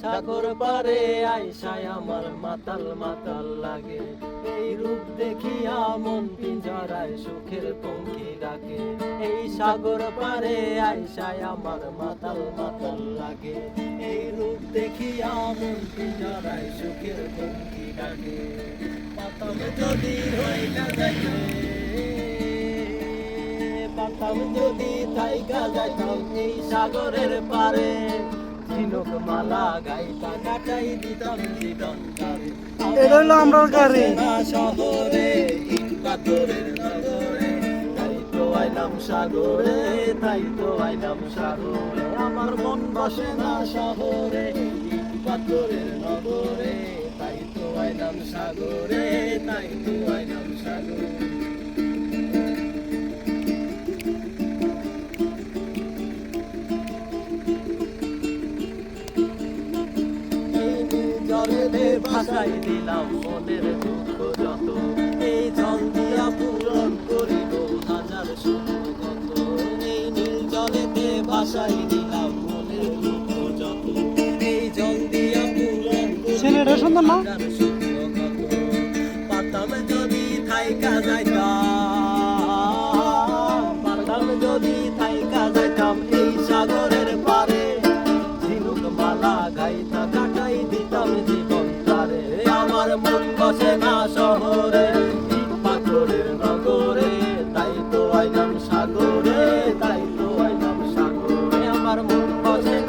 সাগর পারে আইসায় আমার মাতাল মাতাল লাগে। এই রূপ দেখিয়া মন পিঞ্জরায় সুখের পঙ্খী ডাকে। এই সাগর পারে আইসায় আমার মাতাল মাতাল লাগে। এই রূপ দেখিয়া মন পিঞ্জরায় সুখের পঙ্খী ডাকে। পাতাম যদি হইয়া যাইতে পাতাম যদি থাইকা যাইতাম এই সাগরের পারে। মালা গাইতা কাটাই দিতাম জীবন কারে এটা হইল আমরার গাড়ি। না শহরে ইট পাথরের নগরে। তাই তো আইলাম সাগরে তাই তো আইলাম সাগরে। আমার মন বসে না শহরে ইট পাথরের নগরে। তাই তো আইলাম সাগরে তাই তো আইলাম সাগরে। জলে ভাসাই দিলাম মনের দুঃখ যত। এই জল দিয়া পূরণ করিব হাজার সুখ এই নীল জলেতে ভাসাই দিলাম মনের দুঃখ যত। এই জল দিয়া পূরণ ছেলেটা সুন্দর না? পাতাম যদি থাইকা যাইতাম hearts